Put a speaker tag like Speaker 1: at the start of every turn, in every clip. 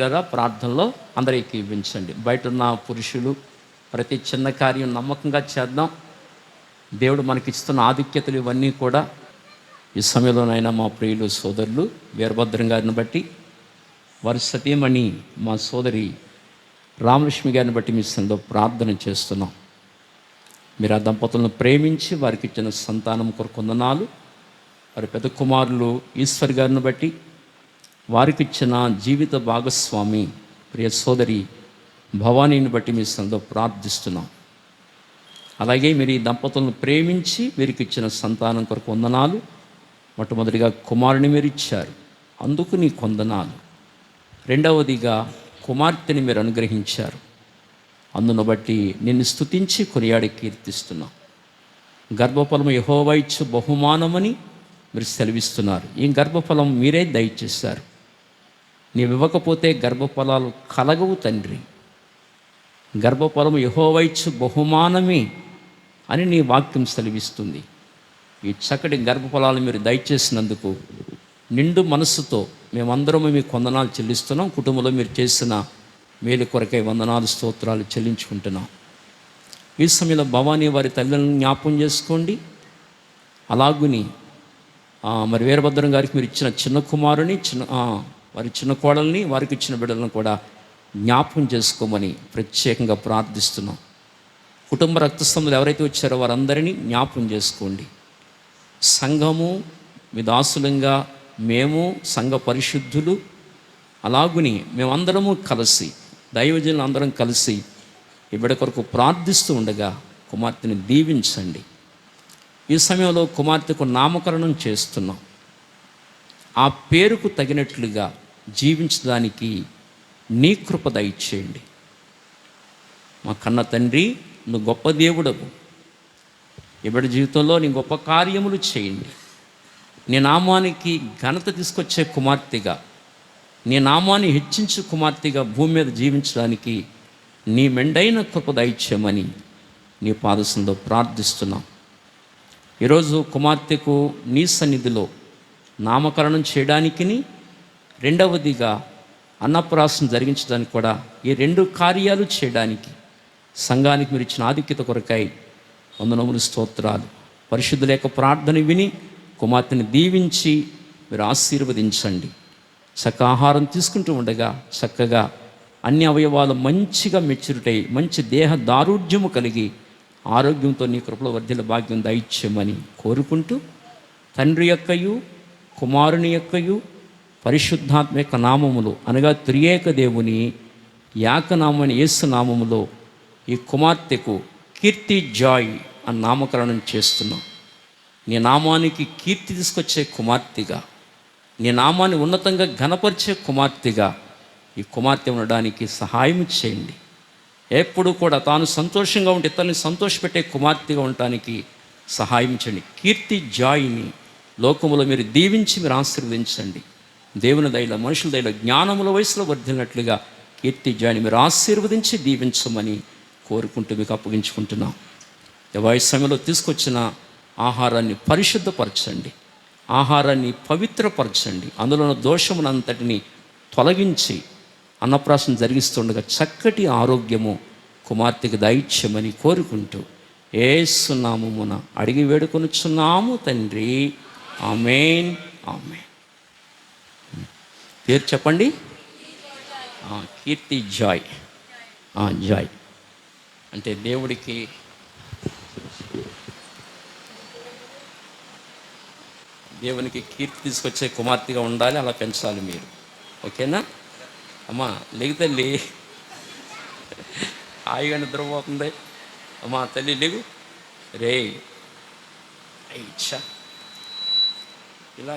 Speaker 1: గారా ప్రార్థనలో అందరికి ఇవ్వించండి. బయట ఉన్న పురుషులు ప్రతి చిన్న కార్యం నమ్మకంగా చేద్దాం. దేవుడు మనకిస్తున్న ఆధిక్యతలు ఇవన్నీ కూడా ఈ సమయంలోనైనా మా ప్రియులు సోదరులు వీరభద్రం గారిని బట్టి వారి సతీమణి మా సోదరి రామలక్ష్మి గారిని బట్టి మీ సందో ప్రార్థన చేస్తున్నాం. మీరు ఆ దంపతులను ప్రేమించి వారికి ఇచ్చిన సంతానం కొరకొందనాలు వారి పెద్ద కుమారులు ఈశ్వర్ గారిని బట్టి వారికి ఇచ్చిన జీవిత భాగస్వామి ప్రియ సోదరి భవానీని బట్టి మీ సందో ప్రార్థిస్తున్నాం. అలాగే మీరు ఈ దంపతులను ప్రేమించి వీరికి ఇచ్చిన సంతానం కొరకు వందనాలు. మొట్టమొదటిగా కుమారుని మీరు ఇచ్చారు అందుకు నీ కొందనాలు. రెండవదిగా కుమార్తెని మీరు అనుగ్రహించారు. అందును బట్టి నిన్ను స్తుతించి కొనియాడి కీర్తిస్తున్నాం. గర్భఫలం యహోవైచ్చు బహుమానమని మీరు సెలవిస్తున్నారు. ఈ గర్భఫలం మీరే దయచేశారు. నీవు ఇవ్వకపోతే గర్భఫలాలు కలగవు తండ్రి. గర్భఫలము యహోవైచ్చు బహుమానమే అని నీ వాక్యం సెలవిస్తుంది. ఈ చక్కటి గర్భఫలాలు మీరు దయచేసినందుకు నిండు మనస్సుతో మేమందరము మీ కొందనాలు చెల్లిస్తున్నాం. కుటుంబంలో మీరు చేసిన మేలు కొరకై వందనాలు స్తోత్రాలు చెల్లించుకుంటున్నాం. ఈ సమయంలో భవానీ వారి తల్లిదండ్రులను జ్ఞాపం చేసుకోండి. అలాగుని మరి వీరభద్రం గారికి మీరు ఇచ్చిన చిన్న కుమారుని చిన్న వారి చిన్న కోడల్ని వారికి ఇచ్చిన బిడ్డలను కూడా జ్ఞాపకం చేసుకోమని ప్రత్యేకంగా ప్రార్థిస్తున్నాం. కుటుంబ రక్తస్తంభులు ఎవరైతే వచ్చారో వారందరినీ జ్ఞాపకం చేసుకోండి. సంఘము మీ దాసులంగా మేము సంఘ పరిశుద్ధులు అలాగుని మేమందరము కలిసి దైవజనులు అందరం కలిసి ఈ బిడ్డ కొరకు ప్రార్థిస్తూ ఉండగా కుమార్తెని దీవించండి. ఈ సమయంలో కుమార్తెకు నామకరణం చేస్తున్నాం. ఆ పేరుకు తగినట్లుగా జీవించడానికి నీ కృప దయచేయండి. మా కన్న తండ్రి నువ్వు గొప్ప దేవుడవు. ఇబడి జీవితంలో నీ గొప్ప కార్యములు చేయండి. నీ నామానికి ఘనత తీసుకొచ్చే కుమార్తెగా నీ నామాన్ని హెచ్చించు కుమార్తెగా భూమి మీద జీవించడానికి నీ మెండైన కృప దయచేయమని నీ పాదసంలో ప్రార్థిస్తున్నాం. ఈరోజు కుమార్తెకు నీ సన్నిధిలో నామకరణం చేయడానికి రెండవదిగా అన్నప్రాసం జరిగించడానికి కూడా ఈ రెండు కార్యాలు చేయడానికి సంఘానికి మీరు ఇచ్చిన ఆధిక్యత కొరకై వందనములు స్తోత్రాలు. పరిశుద్ధుల యొక్క ప్రార్థన విని కుమార్తెని దీవించి మీరు ఆశీర్వదించండి. చక్క ఆహారం తీసుకుంటూ ఉండగా చక్కగా అన్ని అవయవాలు మంచిగా మెచ్చురుటై మంచి దేహ దారుఢ్యము కలిగి ఆరోగ్యంతో నీ కృపలో వర్ధిల భాగ్యం దయచేయమని కోరుకుంటూ తండ్రి యొక్కయు కుమారుని యొక్కయు పరిశుద్ధాత్మ యొక్క నామములు అనగా త్రియేక దేవుని యాకనామని యేసు నామములో ఈ కుమార్తెకు కీర్తి జాయ్ అని నామకరణం చేస్తున్నాం. నీ నామానికి కీర్తి తీసుకొచ్చే కుమార్తెగా నీ నామాన్ని ఉన్నతంగా ఘనపరిచే కుమార్తెగా ఈ కుమార్తె ఉండడానికి సహాయం చేయండి. ఎప్పుడు కూడా తాను సంతోషంగా ఉంటే ఇతరుని సంతోషపెట్టే కుమార్తెగా ఉండటానికి సహాయం చేయండి. కీర్తి జాయిని లోకములో మీరు దీవించి మీరు ఆశీర్వదించండి. దేవుని దయలో మనుషుల దయలో జ్ఞానముల వయసులో వర్ధినట్లుగా కీర్తి జాని మీరు ఆశీర్వదించి దీవించమని కోరుకుంటూ మీకు అప్పగించుకుంటున్నాం. ఈ సమయంలో తీసుకొచ్చిన ఆహారాన్ని పరిశుద్ధపరచండి. ఆహారాన్ని పవిత్రపరచండి. అందులో ఉన్న దోషమునంతటిని తొలగించి అన్నప్రాసం జరిగిస్తుండగా చక్కటి ఆరోగ్యము కుమార్తెకి దైత్యమని కోరుకుంటూ ఏసునామమున అడిగి వేడుకొనుచున్నాము తండ్రి. ఆమెన్. ఆమెన్. పేరు చెప్పండి? కీర్తి జాయ్. జాయ్. అంటే దేవుడికి దేవునికి కీర్తి తీసుకొచ్చే కుమార్తెగా ఉండాలి అలా పెంచాలి మీరు. ఓకేనా? అమ్మా లేకు తల్లి. హాయిగా నిద్రపోతుంది. అమ్మా తల్లి లేగు. రే ఇచ్చా ఇలా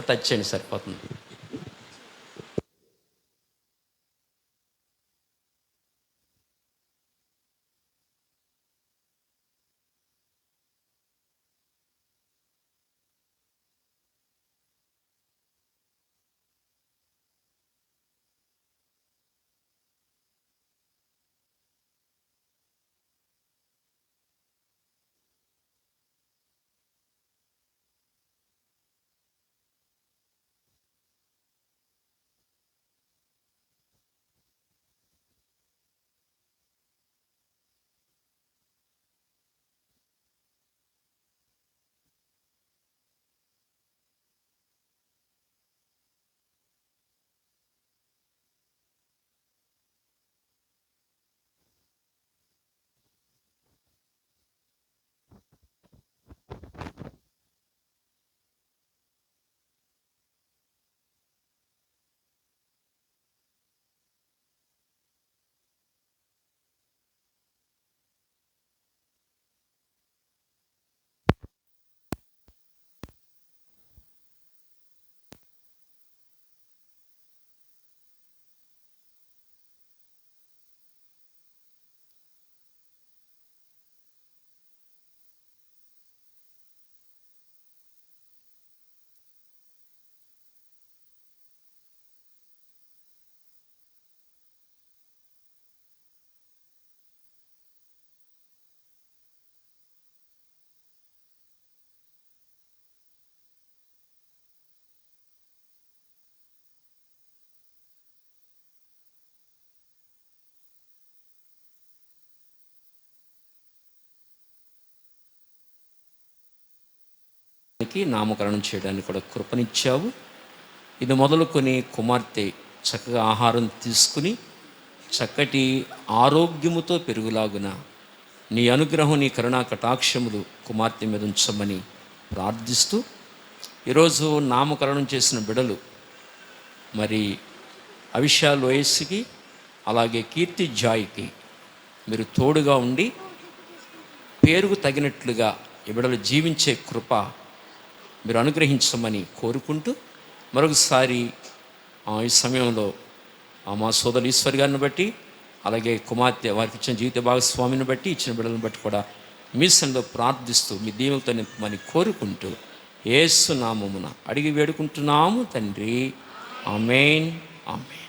Speaker 1: టచ్ చేయండి సరిపోతుంది. చేయడానికి నామకరణం చేయడానికి కూడా కృపనిచ్చావు. ఇది మొదలుకొని కుమార్తె చక్కగా ఆహారం తీసుకుని చక్కటి ఆరోగ్యముతో పెరుగులాగున నీ అనుగ్రహం నీ కరుణా కటాక్షములు కుమార్తె మీద ఉంచమని ప్రార్థిస్తూ ఈరోజు నామకరణం చేసిన బిడలు మరి అవిషా లోయస్కి అలాగే కీర్తి జాయ్కి మీరు తోడుగా ఉండి పేరుకు తగినట్లుగా ఈ బిడలు జీవించే కృప మీరు అనుగ్రహించమని కోరుకుంటూ మరొకసారి ఆ, ఈ సమయంలో ఆ, మా సోదరు ఈశ్వర్ గారిని బట్టి అలాగే కుమార్తె వారికి ఇచ్చిన జీవిత భాగస్వామిని బట్టి ఇచ్చిన బిడ్డలను బట్టి కూడా మీ సన్నిధిలో ప్రార్థిస్తూ మీ దీవులతో నింపమని కోరుకుంటూ ఏసునామమున అడిగి వేడుకుంటున్నాము తండ్రి. ఆమెన్. ఆమెన్.